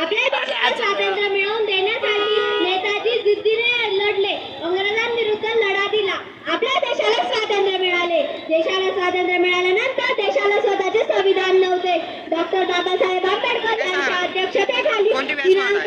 आपल्या देशाला स्वातंत्र्य मिळवून देण्यासाठी नेताजी जिद्दीने लढले. इंग्रजांविरुद्ध लढा दिला आपल्या देशाला स्वातंत्र्य मिळाले. देशाला स्वातंत्र्य मिळाल्यानंतर देशाला स्वतःचे संविधान नव्हते. डॉक्टर बाबासाहेब आंबेडकर यांच्या अध्यक्षतेखाली दिनांक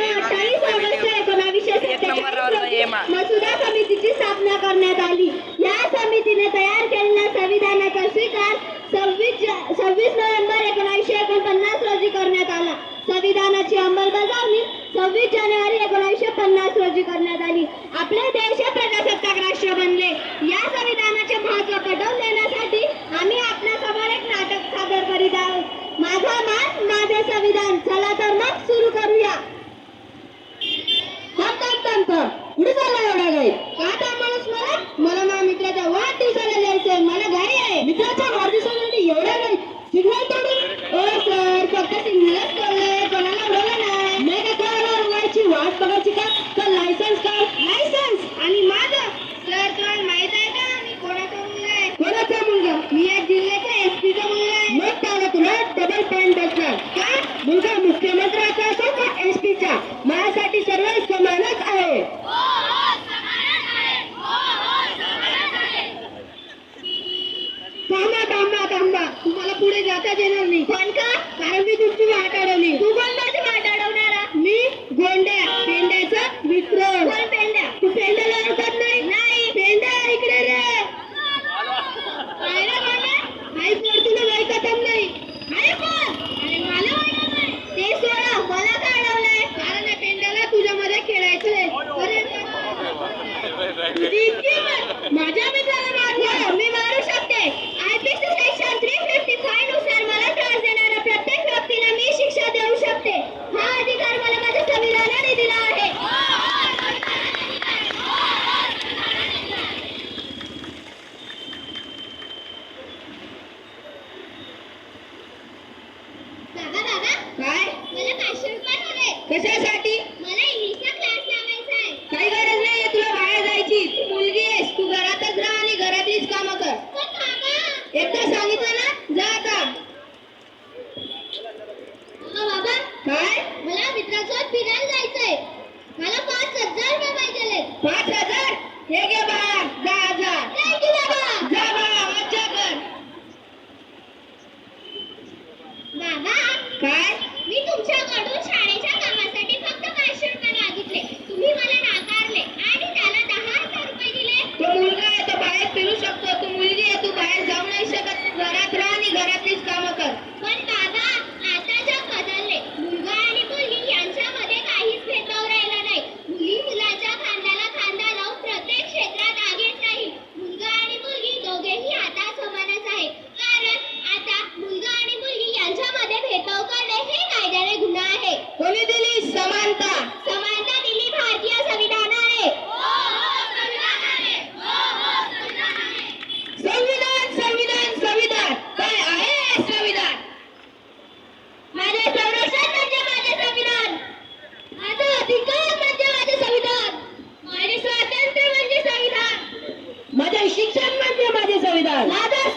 करार सव्वीस सव्वीस नोव्हेंबर एकोणीसशे एकोणपन्नास रोजी करण्यात आला. संविधानाची अंमलबजावणी सव्वीस जानेवारी एकोणीसशे पन्नास रोजी करण्यात आली. आपले देश हे प्रजासत्ताक राष्ट्र बनले. या संविधानाचे महत्त्व पटवून देण्यासाठी आम्ही आपल्यासमोर एक नाटक सादर करीत आहोत. माझा मान माझे संविधान. चला तर मग सुरू करूया. हा काय थांब कुठे चालला एवढा गाई का थांब माणूस मला मला माझ्या मित्राच्या वाढदिवसाला जायचंय मला घाई आहे मित्राच्या वाढदिवसासाठी एवढ्या गाई सिग्नल तोडून ओ सर फक्त सिग्नलच तोडलंय कोणाला उडवलं नाही नाही का कोणाला उडवायची वाट बघायची का तर लायसन्स का लायसन्स आणि माझं सर तुम्हाला माहीत आहे का? मी कोणाचा मुलगा आहे? कोणाचा मुलगा? मी या जिल्ह्याच्या एस चा मुलगा आहे. मग त्याला तुला डबल पॉईंट बसणार का? मुलगा मुख्यमंत्र्याचा असो का एस चा? माझ्यासाठी सर्व समानच आहे. थांबा थांबा थांबा. तुम्हाला पुढे जाताच येणार नाही. पण का? कारण मी तुमची वाट अडवली. तू कोण माझी वाट अडवणारा? मी गोंड्या. पेंड्याचा मित्र कोण पेंड्या तू पेंड्याला ओळखत नाही नाही पेंड्या इकडे रे काय रे गोंड्या आई पोर तुला ऐकत नाही अरे कोण अरे मला ओळखत नाही ते सोडा मला का अडवलंय कारण या पेंड्याला तुझ्यामध्ये खेळायचंय अरे इतकी मत- माझ्या मित्राला मारलं. मी मारू शकते. आयपीसी सेक्शन थ्री फिफ्टी फायनुसार मला त्रास देणाऱ्या प्रत्येक व्यक्तीला मी शिक्षा देऊ शकते. हा अधिकार मला माझ्या संविधानाने दिला आहे. दादा दादा काय? मला पाचशे रुपये हवे कशासाठी? मला एकदा सांगितलं ना? जा आता. बाबा. काय? मला मित्रासोबत फिरायला जायचंय. मला पाच हजार रुपये पाहिजे पाच हजार? हे घे बाळा दहा हजार. थँक्यू बाबा. जा बाळा मज्जा कर. बाबा काय? मी तुमच्याकडून शाळेच्या कामासाठी फक्त पाचशे रुपये समानता समानता दिली भारतीय संविधानाने संविधान संविधान संविधान. काय आहे संविधान? माझे संरक्षण म्हणजे माझे संविधान. माझा अधिकार म्हणजे माझे संविधान. माझे स्वातंत्र्य म्हणजे संविधान. माझे शिक्षण म्हणजे माझे संविधान. माझा